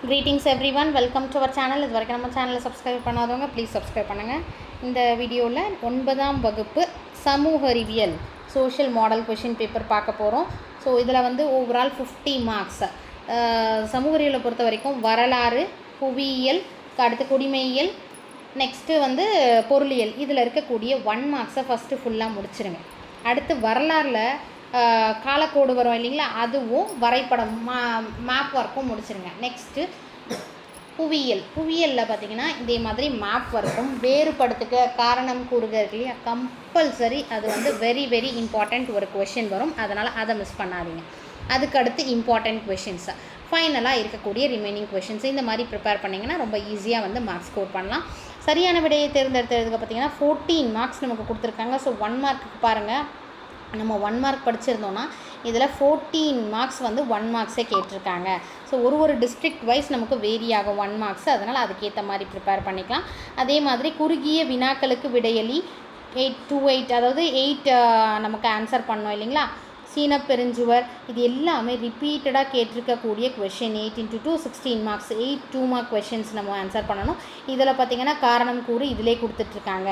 Greetings everyone welcome to our channel இது வரைக்கும் நம்ம சேனலை சப்ஸ்கிரைப் பண்ணாதவங்க ப்ளீஸ் சப்ஸ்கிரைப் பண்ணுங்கள் இந்த வீடியோவில் ஒன்பதாம் வகுப்பு சமூக அறிவியல் சோஷியல் மாடல் கொஷின் பேப்பர் பார்க்க போகிறோம் ஸோ இதில் வந்து ஓவரால் ஃபிஃப்டி மார்க்ஸ் சமூக அறிவியலை பொறுத்த வரைக்கும் வரலாறு புவியியல் அடுத்து குடிமையியல் நெக்ஸ்ட்டு வந்து பொருளியல். இதில் இருக்கக்கூடிய ஒன் மார்க்ஸை ஃபஸ்ட்டு ஃபுல்லாக முடிச்சிருங்க. அடுத்து வரலாறில் காலக்கோடு வரும் இல்லைங்களா? அதுவும் வரைபடம் மா மேப் ஒர்க்கும் முடிச்சிருங்க. நெக்ஸ்ட்டு புவியியல். புவியியலில் பார்த்தீங்கன்னா இதே மாதிரி மேப் ஒர்க்கும் வேறுபடுத்துக்க காரணம் கூறுக இருக்கு இல்லையா? கம்பல்சரி அது வந்து வெரி வெரி இம்பார்ட்டண்ட் ஒரு கொஷின் வரும். அதனால் அதை மிஸ் பண்ணாதீங்க. அதுக்கடுத்து இம்பார்ட்டண்ட் கொஷின்ஸ் ஃபைனலாக இருக்கக்கூடிய ரிமைனிங் கொஷின்ஸ் இந்த மாதிரி ப்ரிப்பேர் பண்ணிங்கன்னா ரொம்ப ஈஸியாக வந்து மார்க்ஸ் ஸ்கோர் பண்ணலாம். சரியான விடையை தேர்ந்தெடுத்ததுக்கு பார்த்தீங்கன்னா ஃபோர்டீன் மார்க்ஸ் நமக்கு கொடுத்துருக்காங்க. ஸோ ஒன் மார்க்குக்கு பாருங்கள் நம்ம ஒன் மார்க் படிச்சிருந்தோன்னா இதில் ஃபோர்டீன் மார்க்ஸ் வந்து ஒன் மார்க்ஸே கேட்டிருக்காங்க. ஸோ ஒரு ஒரு டிஸ்ட்ரிக்ட் வைஸ் நமக்கு வேரி ஆகும் ஒன் மார்க்ஸ் அதனால் அதுக்கேற்ற மாதிரி ப்ரிப்பேர் பண்ணிக்கலாம். அதே மாதிரி குறுகிய வினாக்களுக்கு விடையலி எயிட் டூ எயிட் அதாவது எயிட் நமக்கு ஆன்சர் பண்ணோம் இல்லைங்களா? சீன பெருஞ்சுவர் இது எல்லாமே ரிப்பீட்டடாக கேட்டிருக்கக்கூடிய question eight into two sixteen marks eight two mark questions நம்ம ஆன்சர் பண்ணணும். இதில் பார்த்தீங்கன்னா காரணம் கூறு இதிலே கொடுத்துட்ருக்காங்க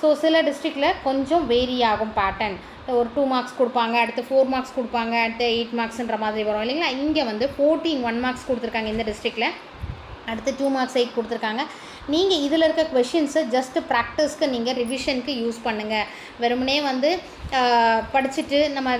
ஸோ சில டிஸ்ட்ரிக்டில் கொஞ்சம் வேரி ஆகும் பேட்டர்ன் ஒரு டூ மார்க்ஸ் கொடுப்பாங்க அடுத்து ஃபோர் மார்க்ஸ் கொடுப்பாங்க அடுத்து எயிட் மார்க்ஸ்ன்ற மாதிரி வரும். இல்லைங்களா? இங்கே வந்து ஃபோர்டீன் ஒன் மார்க்ஸ் கொடுத்துருக்காங்க இந்த டிஸ்ட்ரிக்டில் அடுத்து டூ மார்க்ஸ் எயிட் கொடுத்துருக்காங்க. நீங்கள் இதில் இருக்க கொஷின்ஸை ஜஸ்ட் ப்ராக்டிஸ்க்கு நீங்கள் ரிவிஷனுக்கு யூஸ் பண்ணுங்கள் வெறுமனே வந்து படிச்சுட்டு நம்ம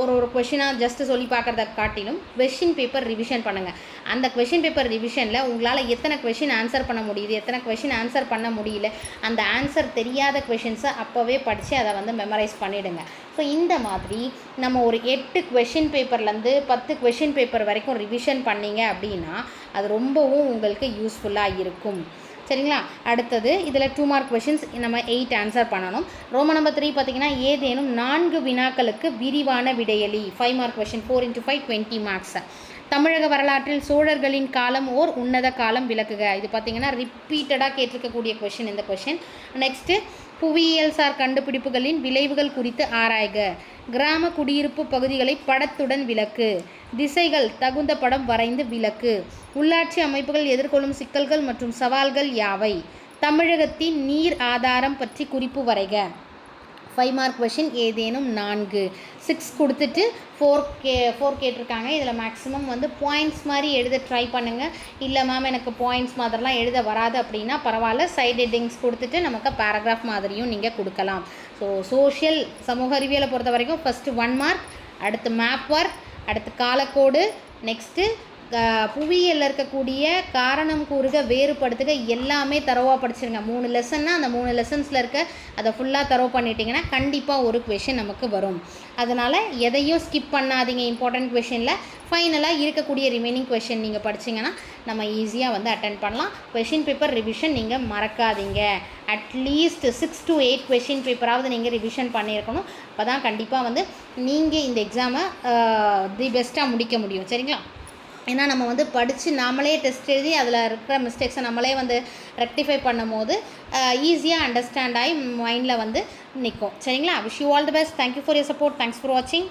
ஒரு ஒரு கொஷினாக ஜஸ்ட்டு சொல்லி பார்க்குறத காட்டிலும் கொஷின் பேப்பர் ரிவிஷன் பண்ணுங்கள் அந்த கொஷின் பேப்பர் ரிவிஷனில் உங்களால் எத்தனை கொஷின் ஆன்சர் பண்ண முடியுது எத்தனை கொஷின் ஆன்சர் பண்ண முடியல அந்த ஆன்சர் தெரியாத கொஷின்ஸை அப்போவே படித்து அதை வந்து மெமரைஸ் பண்ணிவிடுங்க ஸோ இந்த மாதிரி நம்ம ஒரு எட்டு கொஷின் பேப்பர்லேருந்து பத்து கொஷின் பேப்பர் வரைக்கும் ரிவிஷன் பண்ணிங்க அப்படின்னா அது ரொம்பவும் உங்களுக்கு யூஸ்ஃபுல்லாக இருக்கும். சரிங்களா? அடுத்தது இதில் டூ மார்க் கொஷின்ஸ் நம்ம எயிட் ஆன்சர் பண்ணணும். ரோம நம்பர் த்ரீ பார்த்தீங்கன்னா ஏதேனும் நான்கு வினாக்களுக்கு விரிவான விடையலி. Five mark question four into five twenty marks தமிழக வரலாற்றில் சோழர்களின் காலம் ஓர் உன்னத காலம் விளக்குக. இது பார்த்தீங்கன்னா ரிப்பீட்டடாக கேட்டிருக்கக்கூடிய கொஷின் இந்த கொஷின் நெக்ஸ்ட்டு புவியியல்சார் கண்டுபிடிப்புகளின் விளைவுகள் குறித்து ஆராய்க. கிராம குடியிருப்பு பகுதிகளை படத்துடன் விளக்கு. திசைகள் தகுந்த படம் வரைந்து விளக்கு. உள்ளாட்சி அமைப்புகள் எதிர்கொள்ளும் சிக்கல்கள் மற்றும் சவால்கள் யாவை? தமிழகத்தின் நீர் ஆதாரம் பற்றி குறிப்பு வரைக. ஃபைவ் மார்க் கொஷின் ஏதேனும் நான்கு. சிக்ஸ் கொடுத்துட்டு ஃபோர் கே ஃபோர் கேட்டிருக்காங்க. இதில் மேக்ஸிமம் வந்து பாயிண்ட்ஸ் மாதிரி எழுத ட்ரை பண்ணுங்கள் இல்லை மேம் எனக்கு பாயிண்ட்ஸ் மாதிரிலாம் எழுத வராது அப்படின்னா பரவாயில்ல. சைட் ஹெட்டிங்ஸ் கொடுத்துட்டு நமக்கு பேராகிராஃப் மாதிரியும் நீங்கள் கொடுக்கலாம். ஸோ சோஷியல் சமூக அறிவியலை பொறுத்த வரைக்கும் ஃபஸ்ட்டு ஒன் மார்க் அடுத்து மேப் ஒர்க் அடுத்து காலக்கோடு நெக்ஸ்ட்டு புவியியலில் இருக்கக்கூடிய காரணம் கூறுக வேறுபடுத்துக எல்லாமே தரவாக படிச்சிருங்க. மூணு லெசன்னா அந்த மூணு லெசன்ஸில் இருக்க அதை ஃபுல்லாக தரவு பண்ணிட்டீங்கன்னா கண்டிப்பாக ஒரு கொஷின் நமக்கு வரும். அதனால் எதையும் ஸ்கிப் பண்ணாதீங்க இம்பார்ட்டண்ட் கொஷினில் ஃபைனலாக இருக்கக்கூடிய ரிமைனிங் கொஷின் நீங்கள் படிச்சீங்கன்னா நம்ம ஈஸியாக வந்து அட்டன் பண்ணலாம். கொஷின் பேப்பர் ரிவிஷன் நீங்கள் மறக்காதீங்க. At least six to eight question பேப்பராவது நீங்கள் ரிவிஷன் பண்ணியிருக்கணும். அப்போ தான் கண்டிப்பாக வந்து நீங்கள் இந்த எக்ஸாமை தி பெஸ்ட்டாக முடிக்க முடியும். சரிங்களா? ஏன்னா நம்ம வந்து படித்து நாமளே டெஸ்ட் எழுதி அதில் இருக்கிற மிஸ்டேக்ஸை நம்மளே வந்து ரெக்டிஃபை பண்ணும் போது ஈஸியாக அண்டர்ஸ்டாண்ட் ஆகி மைண்டில் வந்து நிற்கும் சரிங்களா? Wish you all the best thank you for your support thanks for வாட்சிங்